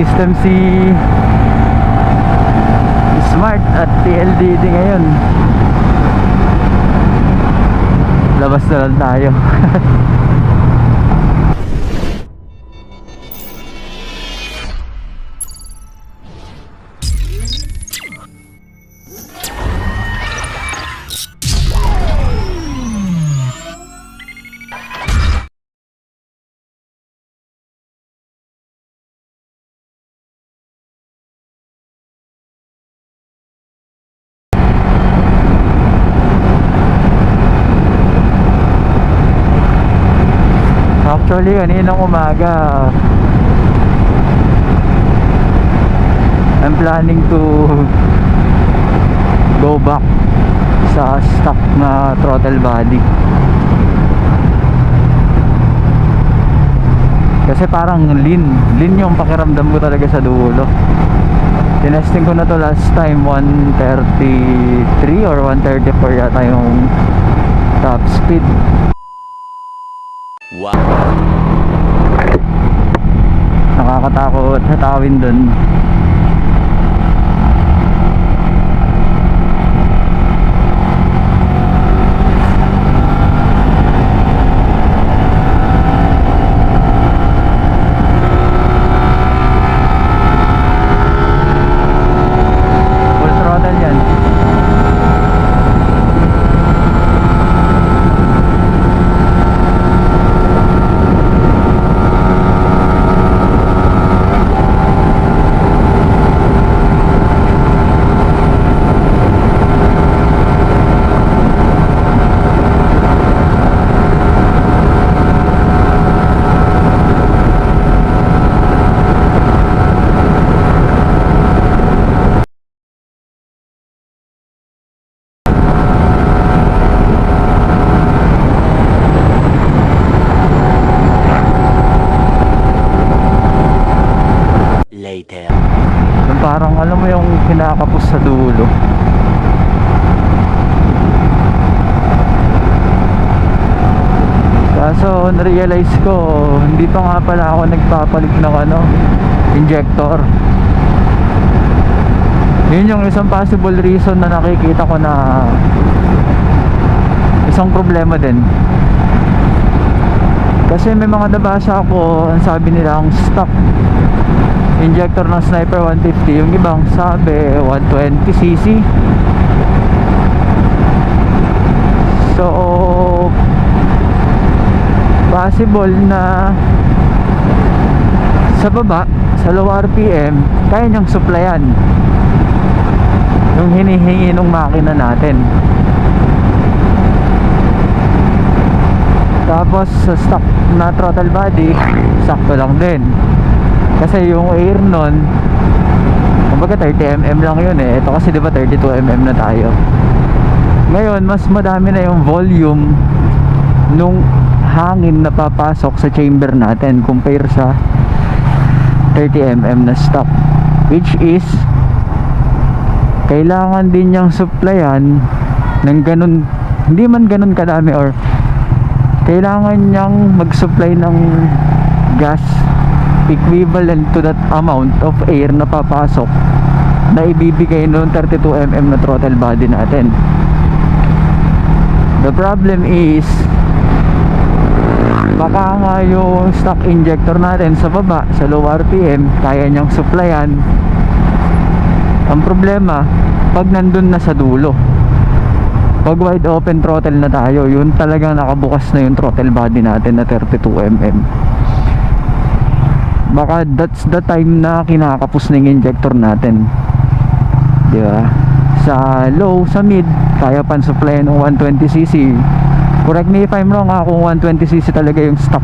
system si Smart at TLDD ngayon. Labas na lang tayo Actually, kaninang umaga. I'm planning to go back sa stock na throttle body. Kasi parang lean lean yung pakiramdam ko talaga sa dulo. Tinesting ko na to last time 133 or 134 yata yung top speed nakakatakot hatawin dun full throttle yan Later. Yung parang alam mo yung kinakapos sa dulo. Kaso na-realize ko Hindi pa nga pala ako nagpapalit ng ano Injector. Yun yung isang possible reason na nakikita ko na Isang problema din. Kasi may mga nabasa ako Ang sabi nila ang stock injector ng Sniper 150 yung ibang sabi 120cc so possible na sa baba sa low RPM kaya niyang supplyan yung hinihingi ng makina natin. Tapos sa stock na throttle body sakto lang din kasi yung air nun kumbaga 30mm lang yun eh. Ito kasi diba 32mm na tayo? Ngayon mas madami na yung volume nung hangin na papasok sa chamber natin compare sa 30mm na stock. Which is kailangan din niyang supplyan ng ganun hindi man ganun kadami or kailangan niyang mag-supply ng gas equivalent to that amount of air na papasok na ibibigay noong 32mm na throttle body natin. The problem is baka nga yung stock injector natin sa baba sa low RPM kaya niyang supplyan. Ang problema pag nandun na sa dulo pag wide open throttle na tayo yun talagang nakabukas na yung throttle body natin na 32mm baka that's the time na kinakapos na yung injector natin. Di ba? Sa low sa mid kaya pan supply ng 120cc correct me if I'm wrong ha kung 120cc talaga yung stock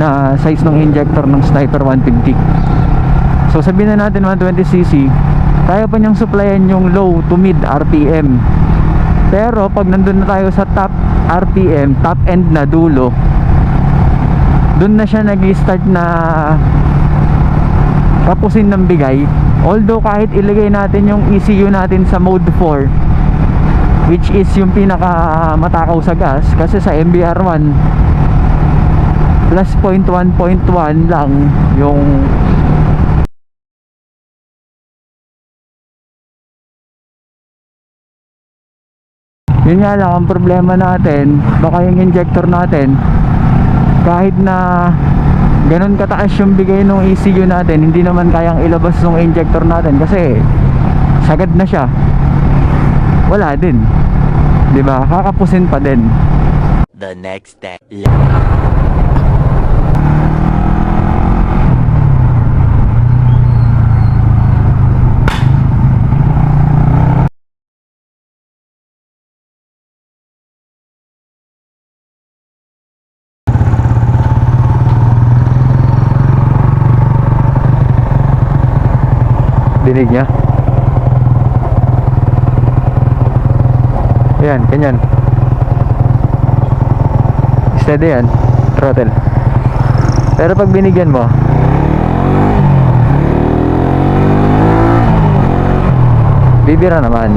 na size ng injector ng Sniper 150 so sabihin na natin 120cc kaya pa niyang supplyan yung low to mid RPM pero pag nandun na tayo sa top RPM top end na dulo doon na siya nag-start na tapusin ng bigay. Although kahit ilagay natin yung ECU natin sa mode 4 which is yung pinaka matakaw sa gas kasi sa MBR1 plus 0.1.1 lang yung yun nga lang ang problema natin baka yung injector natin kahit na ganun kataas yung bigay ng ECU natin, hindi naman kayang ilabas ng injector natin kasi sagad na siya. Wala din. 'Di ba? Kakapusin pa din. The next day. Dinig niya. Yan, ganyan. Steady yan. Throttle. Pero pag binigyan mo, bibira naman.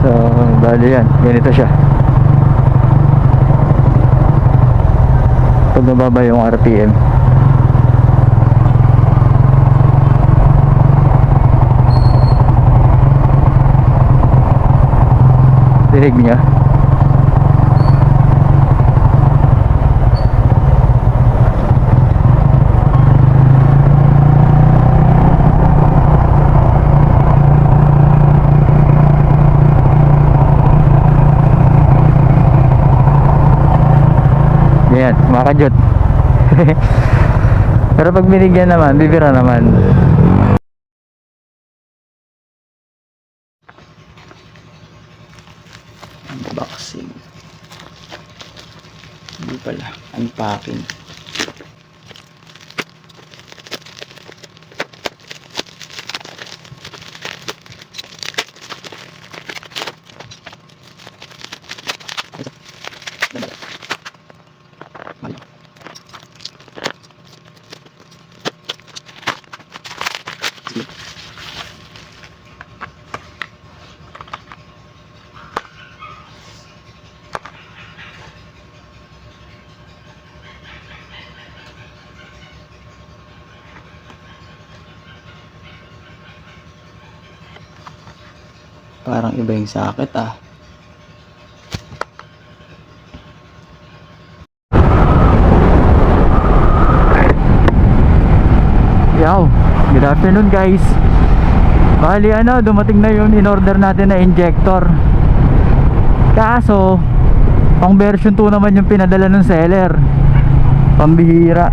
So, bali yan. Ganito siya. Pag mababa yung RPM. Dinig niya. Yan, makakajot. Pero pag binigyan naman, bibira naman. unboxing hindi pala unpacking parang iba yung sakit ah. Yow, good afternoon guys. Bali ano, dumating na yun in order natin na injector. Kaso, pang version 2 naman yung pinadala ng seller. Pambihira.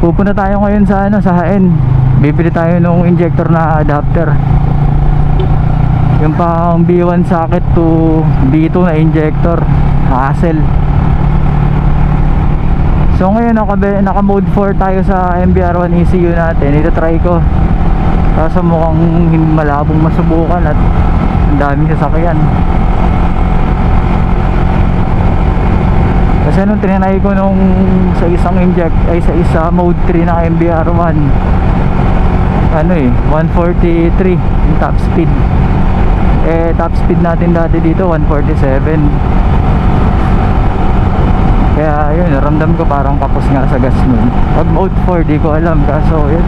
Pupunta tayo ngayon sa ano, sa HN Bibili tayo ng injector na adapter Yung pang B1 socket to B2 na injector Hassle. So ngayon naka, naka mode 4 tayo sa MBR1 ECU natin. Ito try ko. Kaso mukhang malabong masubukan at ang daming sasakyan. Kasi nung trinay ko nung sa isang inject ay sa isa mode 3 ng MBR1 ano eh 143 yung top speed eh top speed natin dati dito 147 kaya yun, naramdam ko parang kapos nga sa gas nun. Pag mode 4, di ko alam. Kaso yun,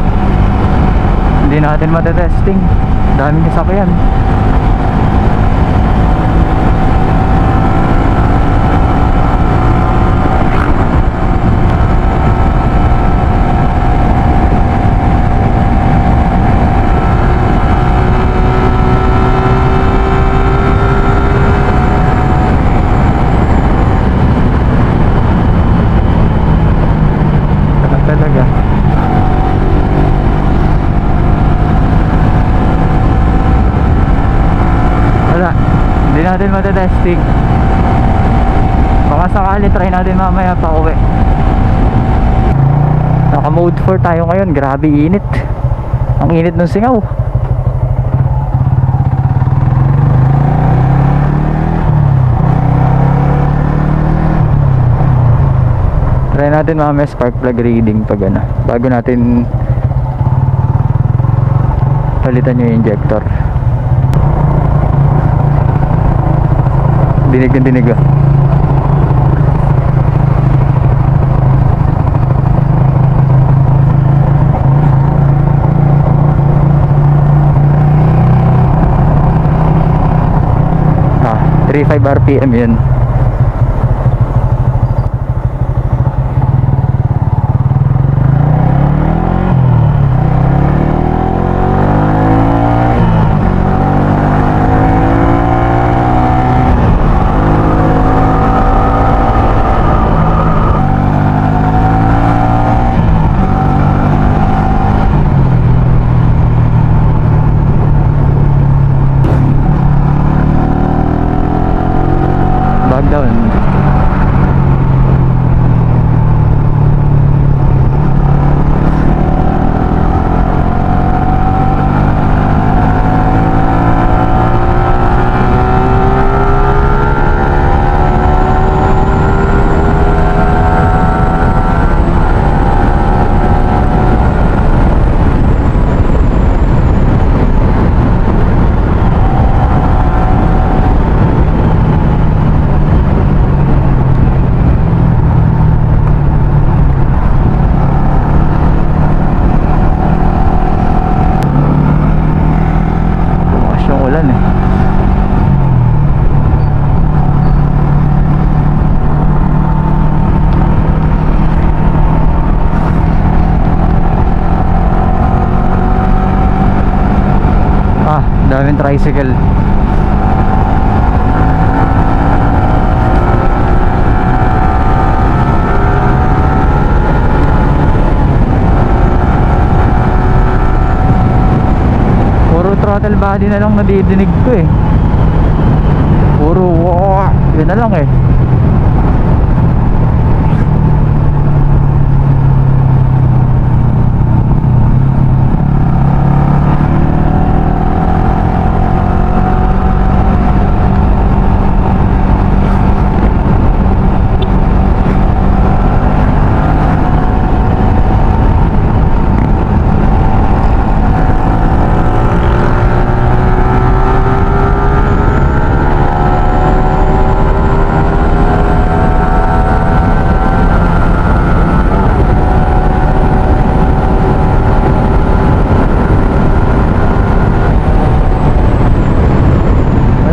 hindi natin matetesting. Daming sasakyan. Sarap talaga. Wala. Matetesting. Baka sakali try natin mamaya pa uwi. Naka mode 4 tayo ngayon. Grabe init. Ang init ng singaw. Try natin mamaya spark plug reading pag ano. Bago natin palitan yung injector. dinig na dinig ah. ah 35 rpm yun daming tricycle. Puro throttle body na lang nadidinig ko eh. Puro wow, yun na lang eh.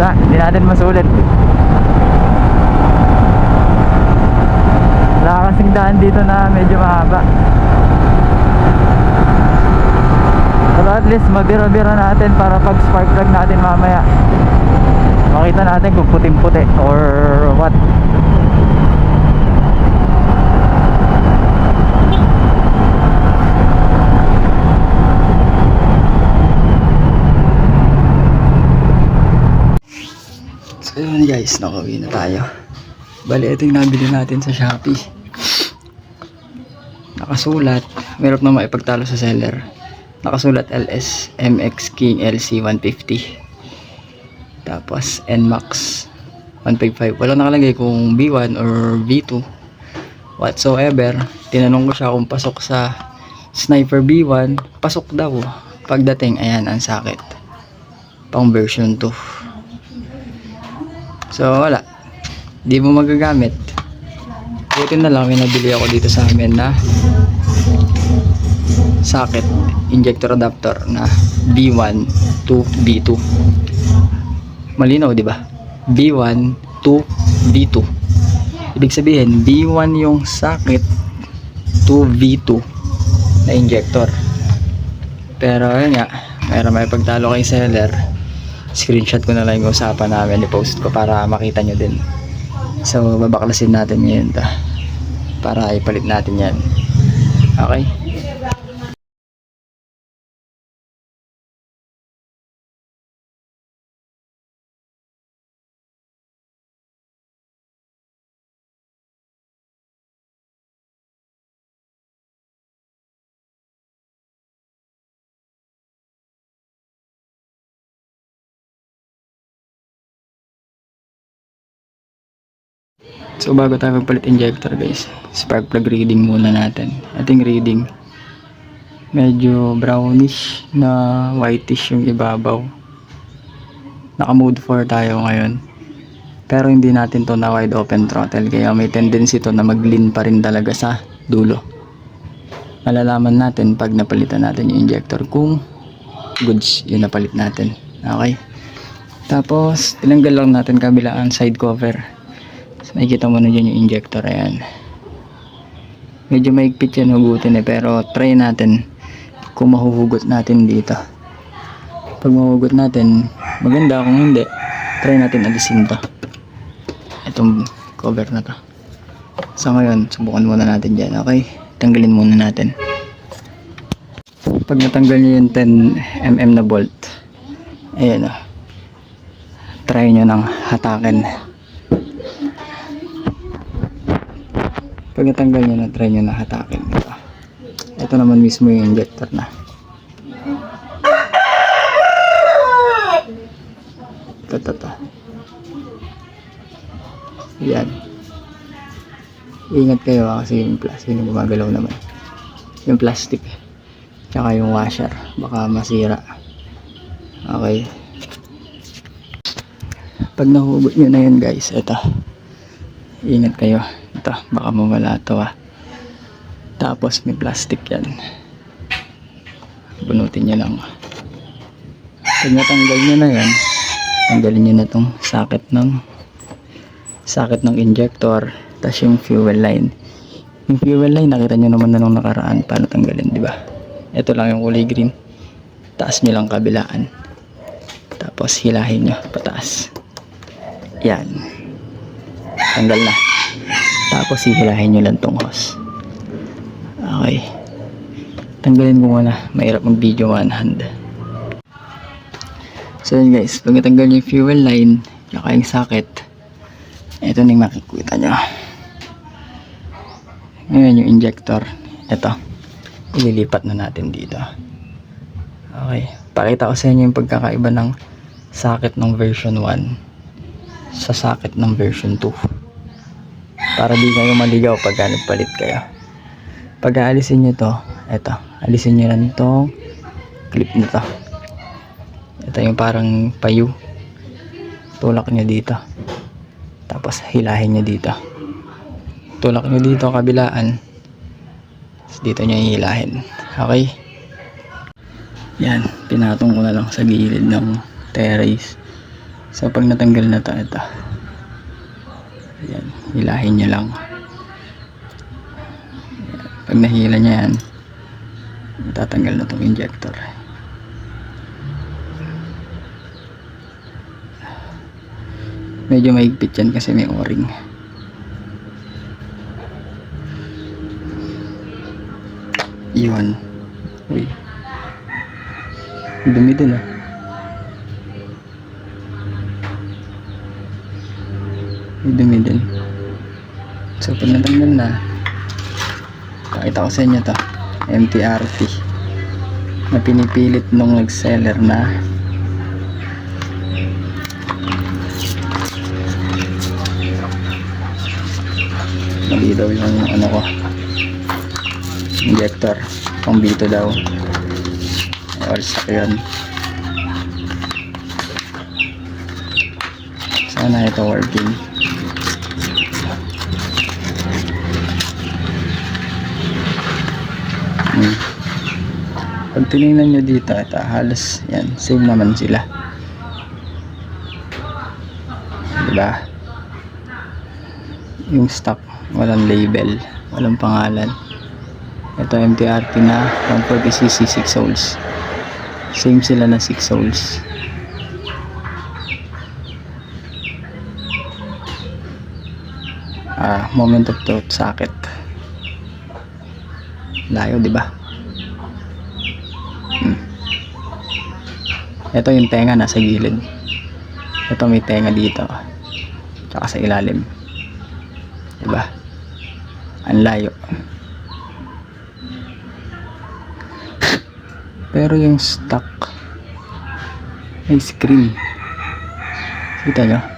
Wala, hindi natin masulit. Wala kasing daan dito na medyo mahaba. Pero at least mabira-bira natin para pag spark plug natin mamaya. Makita natin kung puting-puti or what. So yun guys, nakauwi na tayo. Bali, ito yung nabili natin sa Shopee. Nakasulat, meron na maipagtalo sa seller. Nakasulat LS MX King LC 150. Tapos NMAX 155. Walang nakalagay kung B1 or B2 whatsoever. Tinanong ko siya kung pasok sa Sniper B1. Pasok daw. Pagdating, ayan ang sakit. Pang version 2. So wala. Di mo magagamit. Buti na lang may nabili ako dito sa amin na socket injector adapter na B1 to B2. Malinaw, di ba? B1 to B2. Ibig sabihin, B1 yung socket to V2 na injector. Pero ayun nga, mayroon may pagtalo kay seller screenshot ko na lang yung usapan namin i-post ko para makita nyo din so babaklasin natin ngayon ta para ipalit natin yan okay So bago tayo magpalit injector guys, spark plug reading muna natin. Ating reading medyo brownish na whitish yung ibabaw. Naka mode 4 tayo ngayon. Pero hindi natin to na wide open throttle kaya may tendency to na mag-lean pa rin talaga sa dulo. Malalaman natin pag napalitan natin yung injector kung goods yung napalit natin. Okay? Tapos, tinanggal lang natin kabilaan side cover. So, makikita mo na dyan yung injector. Ayan. Medyo maigpit yan hugutin eh. Pero, try natin kung mahuhugot natin dito. Pag mahuhugot natin, maganda. Kung hindi, try natin alisin to. Itong cover na to. So, ngayon, subukan muna natin dyan. Okay? Tanggalin muna natin. Pag natanggal nyo yung 10mm na bolt, ayan o. Try nyo ng hatakin. Pag natanggal nyo na, try nyo na hatakin. Ito. Ito naman mismo yung injector na. Ito, ito, ito. Yan. Ingat kayo ha, kasi yung plastic yung gumagalaw naman. Yung plastic. Tsaka yung washer. Baka masira. Okay. Pag nahugot nyo na yun guys, ito. Ingat kayo. Ito, baka mawala to ah. Tapos may plastic yan. Bunutin nyo lang. Pag natanggal nyo na yan, tanggalin nyo na tong socket ng socket ng injector tapos yung fuel line. Yung fuel line nakita nyo naman na nung nakaraan paano tanggalin di ba? Ito lang yung kulay green. Taas nyo lang kabilaan. Tapos hilahin nyo pataas. Yan. Tanggal na tapos hihilahin nyo lang tong hose okay. Tanggalin ko muna. Mahirap mag video one hand. So yun guys. Pag natanggal yung fuel line tsaka yung socket. Ito na yung makikita nyo. Ngayon yung injector. Ito. Ililipat na natin dito. Okay. Pakita ko sa inyo yung pagkakaiba ng socket ng version 1 sa socket ng version 2 para di kayo maligaw pag nagpalit kayo. Pag aalisin nyo to ito alisin nyo lang itong clip na to. Ito yung parang payu tulak nyo dito. Tapos hilahin nyo dito. Tulak nyo dito kabilaan. Dito nyo hihilahin okay? Yan pinatong ko na lang sa gilid ng terrace. So pag natanggal na to ito yan hilahin nyo lang. Pag nahila nya yan tatanggal na tong injector. Medyo maigpit yan kasi may o-ring. Yun uy. Dumi din ah. May dumi din so pag natanggal na pakita ko sa inyo to. MTRT na pinipilit nung nag-seller na. Mali daw yung ano ko. Injector. Pang bito daw stock yun. Sana ito working hmm. pag tinignan nyo dito ito halos yan same naman sila. Diba? Yung stock walang label walang pangalan. Ito MTRT na 140cc 6 souls same sila na 6 souls ah moment of truth socket layo di ba? Hmm. ito yung tenga nasa gilid. Ito may tenga dito tsaka sa ilalim. Diba ang layo. Pero yung stock may screen. Kita nyo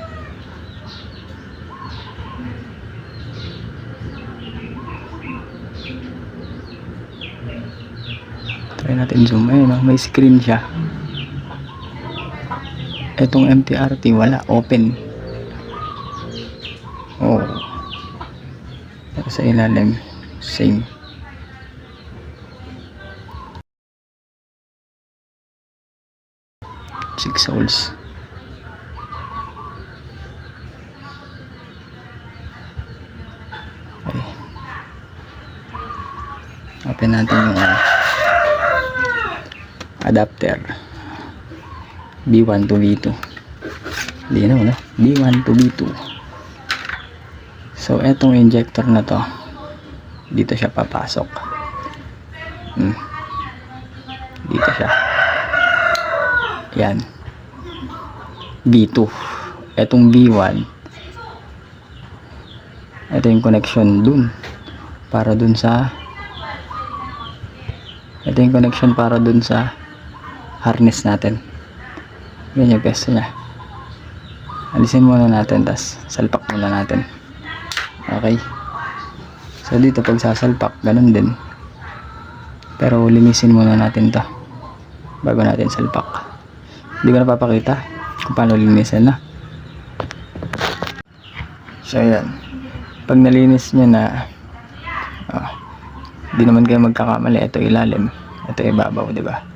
natin zoom. Ayun o, may screen siya. Itong MTRT wala. Open. Oh. Sa ilalim. Same. Six souls. Okay. open natin yung uh, adapter. B1 to B2. Linaw na. B1 to B2. So, etong injector na to, dito siya papasok. Hmm. Dito siya. Yan. B2. Etong B1, ito yung connection dun para dun sa ito yung connection para dun sa harness natin. Yan yung pesto nya alisin muna natin tas salpak muna natin. Okay. So dito pag sasalpak ganun din. Pero linisin muna natin to bago natin salpak. Hindi ko napapakita kung paano linisin na so yan pag nalinis nyo na oh, di naman kayo magkakamali. Ito ilalim. Ito ibabaw di ba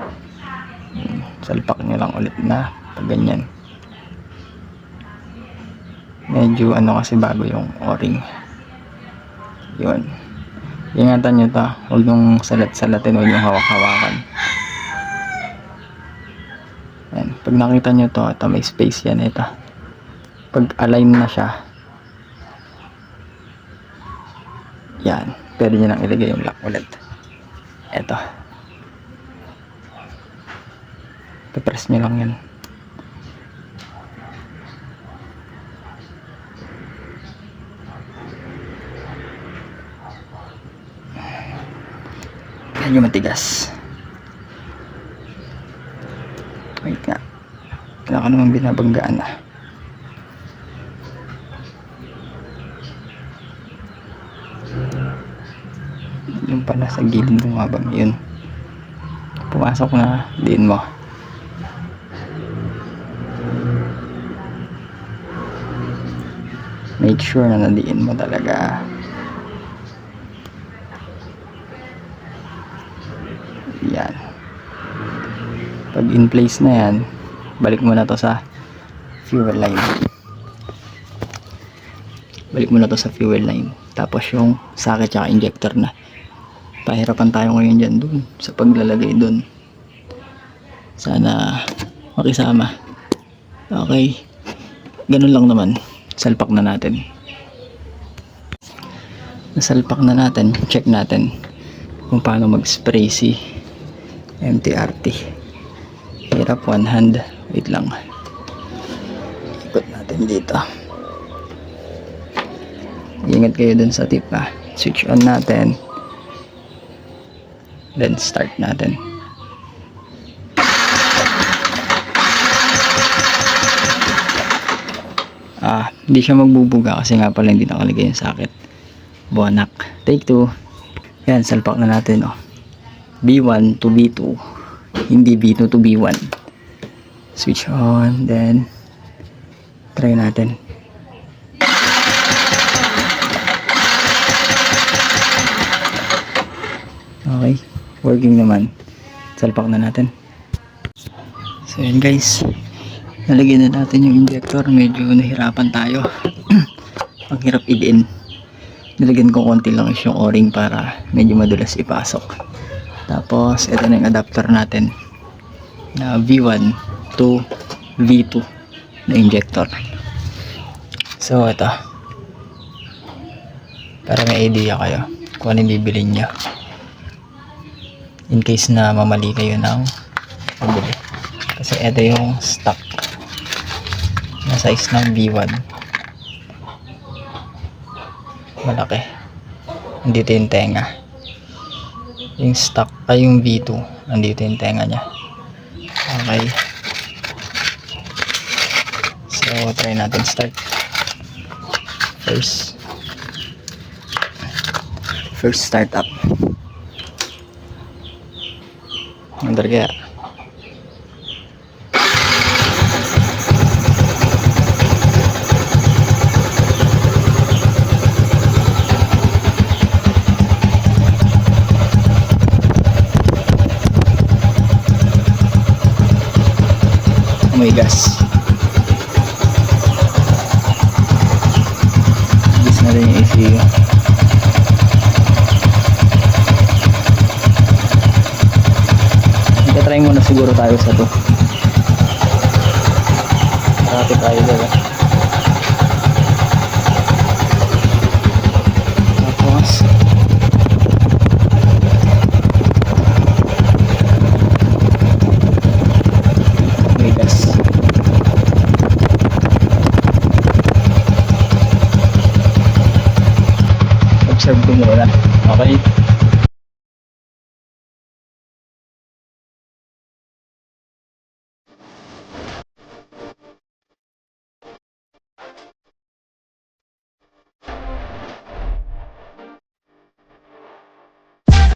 salpak nyo lang ulit na pag ganyan medyo ano kasi bago yung o-ring yun ingatan nyo to huwag nyung salat-salatin huwag yung hawak-hawakan yan. pag nakita nyo to ito may space yan ito pag align na siya Yan. Pwede nyo nang ilagay yung lock ulit. Eto. Papress nyo lang yan. Medyo matigas. Wait nga. Kailangan ko naman binabanggaan na. yung pala sa gilid bumabang yun pumasok na din mo make sure na nadiin mo talaga. Yan. Pag in place na yan balik mo na to sa fuel line. Balik mo na to sa fuel line. Tapos yung socket tsaka injector na. Pahirapan tayo ngayon dyan dun sa paglalagay dun. Sana makisama. Okay. Ganun lang naman salpak na natin. Nasalpak na natin. Check natin kung paano mag spray si MTRT hirap one hand. Wait lang. Ikot natin dito. Ingat kayo dun sa tip ha switch on natin. Then start natin ah hindi siya magbubuga kasi nga pala hindi nakalagay yung socket buwanak take 2 yan salpak na natin oh. B1 to B2 hindi B2 to B1 switch on then try natin. Okay, working naman. Salpak na natin. So yun guys, nalagyan na natin yung injector. Medyo nahirapan tayo. Ang hirap i-in. Nilagyan ko konti lang is yung o-ring para medyo madulas ipasok. Tapos, ito na yung adapter natin na V1 to V2 na injector. So, ito. Para may idea kayo kung ano bibilin nyo in case na mamali kayo ng pabili kasi ito yung stock size ng B1 malaki. Andito yung tenga. Yung stock ay yung B2 andito yung tenga nya okay. So try natin start. First. First startup. Under kaya? may gas gas na rin yung ECU itatry muna siguro tayo sa to. Marami tayo dala